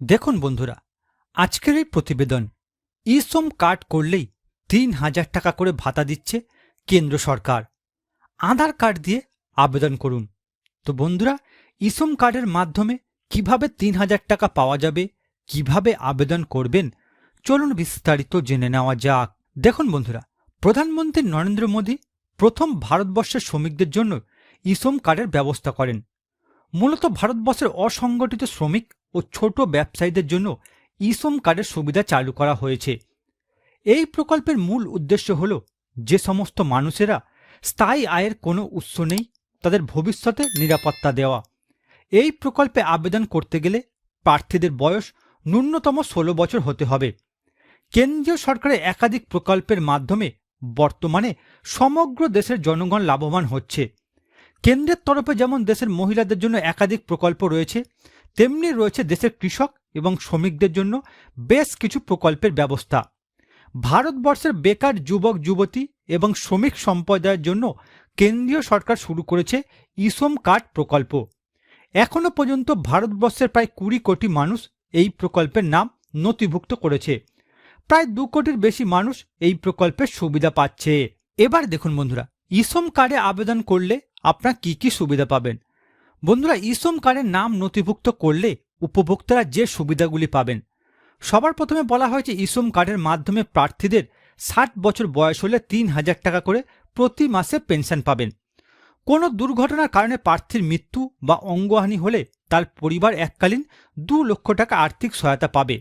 দেখুন বন্ধুরা, আজকের এই প্রতিবেদন ইসম কার্ড করলেই তিন হাজার টাকা করে ভাতা দিচ্ছে কেন্দ্র সরকার। আধার কার্ড দিয়ে আবেদন করুন। তো বন্ধুরা, ইসম কার্ডের মাধ্যমে কীভাবে তিন হাজার টাকা পাওয়া যাবে, কীভাবে আবেদন করবেন, চলুন বিস্তারিত জেনে নেওয়া যাক। দেখুন বন্ধুরা, প্রধানমন্ত্রী নরেন্দ্র মোদী প্রথম ভারতবর্ষের শ্রমিকদের জন্য ইসম কার্ডের ব্যবস্থা করেন। মূলত ভারতবর্ষের অসংগঠিত শ্রমিক ও ছোট ব্যবসায়ীদের জন্য ইসম কার্ডের সুবিধা চালু করা হয়েছে। এই প্রকল্পের মূল উদ্দেশ্য হল যে সমস্ত মানুষেরা স্থায়ী আয়ের কোনো উৎস নেই, তাদের ভবিষ্যতে নিরাপত্তা দেওয়া। এই প্রকল্পে আবেদন করতে গেলে প্রার্থীদের বয়স ন্যূনতম ষোলো বছর হতে হবে। কেন্দ্রীয় সরকারের একাধিক প্রকল্পের মাধ্যমে বর্তমানে সমগ্র দেশের জনগণ লাভবান হচ্ছে। কেন্দ্রের তরফে যেমন দেশের মহিলাদের জন্য একাধিক প্রকল্প রয়েছে তেমনি রয়েছে দেশের কৃষক এবং শ্রমিকদের জন্য বেশ কিছু প্রকল্পের ব্যবস্থা। ভারতবর্ষের বেকার যুবক, যুবতী এবং শ্রমিক সম্প্রদায়ের জন্য কেন্দ্রীয় সরকার শুরু করেছে ইসম কার্ড প্রকল্প। এখনও পর্যন্ত ভারতবর্ষের প্রায় কুড়ি কোটি মানুষ এই প্রকল্পের নাম নথিভুক্ত করেছে। প্রায় দু কোটির বেশি মানুষ এই প্রকল্পের সুবিধা পাচ্ছে। এবার দেখুন বন্ধুরা, ইসম কার্ডে আবেদন করলে আপনার কি কি সুবিধা পাবেন? বন্ধুরা, ইসম কার্ডের নাম নথিভুক্ত করলে উপভোক্তারা যে সুবিধাগুলি পাবেন। সবার প্রথমে বলা হয়েছে ইসম কার্ডের মাধ্যমে প্রার্থীদের ষাট বছর বয়স হলে তিন হাজার টাকা করে প্রতি মাসে পেনশন পাবেন। কোনো দুর্ঘটনার কারণে প্রার্থীর মৃত্যু বা অঙ্গহানি হলে তার পরিবার এককালীন দু লক্ষ টাকা আর্থিক সহায়তা পাবে।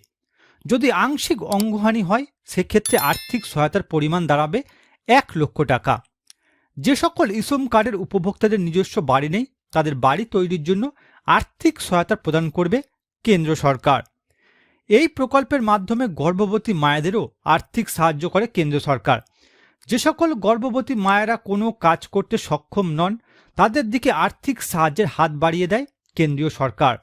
যদি আংশিক অঙ্গহানি হয়, সেক্ষেত্রে আর্থিক সহায়তার পরিমাণ দাঁড়াবে এক লক্ষ টাকা। যে সকল ইসম কার্ডের উপভোক্তাদের নিজস্ব বাড়ি নেই তাদের বাড়ি তৈরির জন্য আর্থিক সহায়তা প্রদান করবে কেন্দ্র সরকার। এই প্রকল্পের মাধ্যমে গর্ভবতী মায়েদেরও আর্থিক সাহায্য করে কেন্দ্র সরকার। যে সকল গর্ভবতী মায়েরা কোনো কাজ করতে সক্ষম নন, তাদের দিকে আর্থিক সাহায্যের হাত বাড়িয়ে দেয় কেন্দ্রীয় সরকার।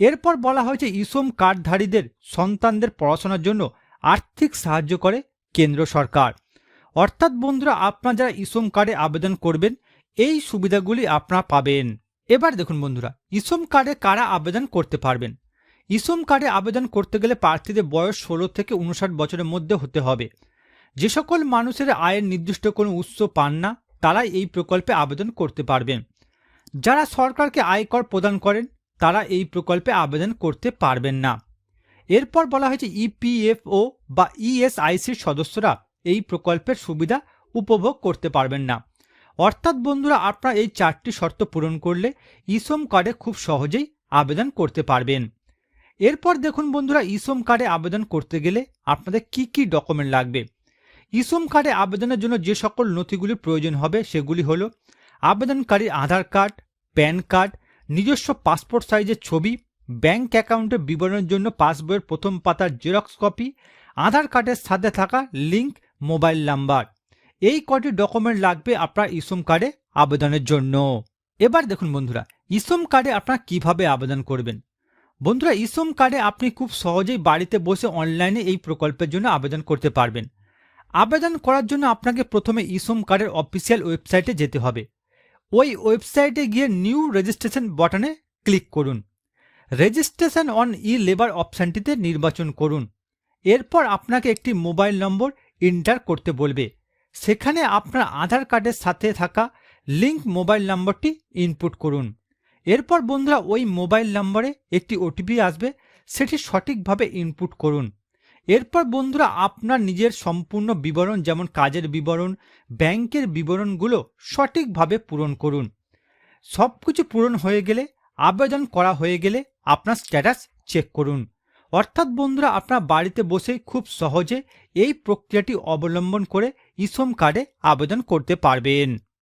এরপর বলা হয়েছে ইসম কার্ডধারীদের সন্তানদের পড়াশোনার জন্য আর্থিক সাহায্য করে কেন্দ্র সরকার। অর্থাৎ বন্ধুরা, আপনারা যারা ইসম কার্ডে আবেদন করবেন এই সুবিধাগুলি আপনারা পাবেন। এবার দেখুন বন্ধুরা, ইসম কার্ডে কারা আবেদন করতে পারবেন? ইসম কার্ডে আবেদন করতে গেলে প্রার্থীদের বয়স ষোলো থেকে উনষাট বছরের মধ্যে হতে হবে। যে সকল মানুষের আয়ের নির্দিষ্ট কোনো উৎস পান না, তারাই এই প্রকল্পে আবেদন করতে পারবেন। যারা সরকারকে আয়কর প্রদান করেন, তারা এই প্রকল্পে আবেদন করতে পারবেন না। এরপর বলা হয়েছে ইপিএফও বা ইএসআইসির সদস্যরা এই প্রকল্পের সুবিধা উপভোগ করতে পারবেন না। অর্থাৎ বন্ধুরা, আপনারা এই চারটি শর্ত পূরণ করলে ইসম কার্ডে খুব সহজেই আবেদন করতে পারবেন। এরপর দেখুন বন্ধুরা, ইসম কার্ডে আবেদন করতে গেলে আপনাদের কি কি ডকুমেন্ট লাগবে? ইসম কার্ডে আবেদনের জন্য যে সকল নথিগুলির প্রয়োজন হবে সেগুলি হলো আবেদনকারীর আধার কার্ড, প্যান কার্ড, নিজস্ব পাসপোর্ট সাইজের ছবি, ব্যাংক অ্যাকাউন্টের বিবরণের জন্য পাসবইয়ের প্রথম পাতার জেরক্স কপি, আধার কার্ডের সাথে থাকা লিঙ্ক মোবাইল নাম্বার। এই কটি ডকুমেন্ট লাগবে আপনার ইসম কার্ডে আবেদনের জন্য? এবার দেখুন বন্ধুরা, ইসম কার্ডে আপনারা কীভাবে আবেদন করবেন? বন্ধুরা, ইসম কার্ডে আপনি খুব সহজেই বাড়িতে বসে অনলাইনে এই প্রকল্পের জন্য আবেদন করতে পারবেন। আবেদন করার জন্য আপনাকে প্রথমে ইসম কার্ডের অফিসিয়াল ওয়েবসাইটে যেতে হবে। ওই ওয়েবসাইটে গিয়ে নিউ রেজিস্ট্রেশন বাটনে ক্লিক করুন। রেজিস্ট্রেশন অন ই লেবার অপশানটিতে নির্বাচন করুন। এরপর আপনাকে একটি মোবাইল নম্বর এন্টার করতে বলবে। সেখানে আপনার আধার কার্ডের সাথে থাকা লিঙ্ক মোবাইল নম্বরটি ইনপুট করুন। এরপর বন্ধুরা ওই মোবাইল নম্বরে একটি ওটিপি আসবে, সেটি সঠিকভাবে ইনপুট করুন। এরপর বন্ধুরা আপনার নিজের সম্পূর্ণ বিবরণ, যেমন কাজের বিবরণ, ব্যাংকের বিবরণগুলো সঠিকভাবে পূরণ করুন। সব কিছু পূরণ হয়ে গেলে, আবেদন করা হয়ে গেলে আপনার স্ট্যাটাস চেক করুন। অর্থাৎ বন্ধুরা, আপনার বাড়িতে বসে খুব সহজে এই প্রক্রিয়াটি অবলম্বন করে ইসম কার্ডে আবেদন করতে পারবেন।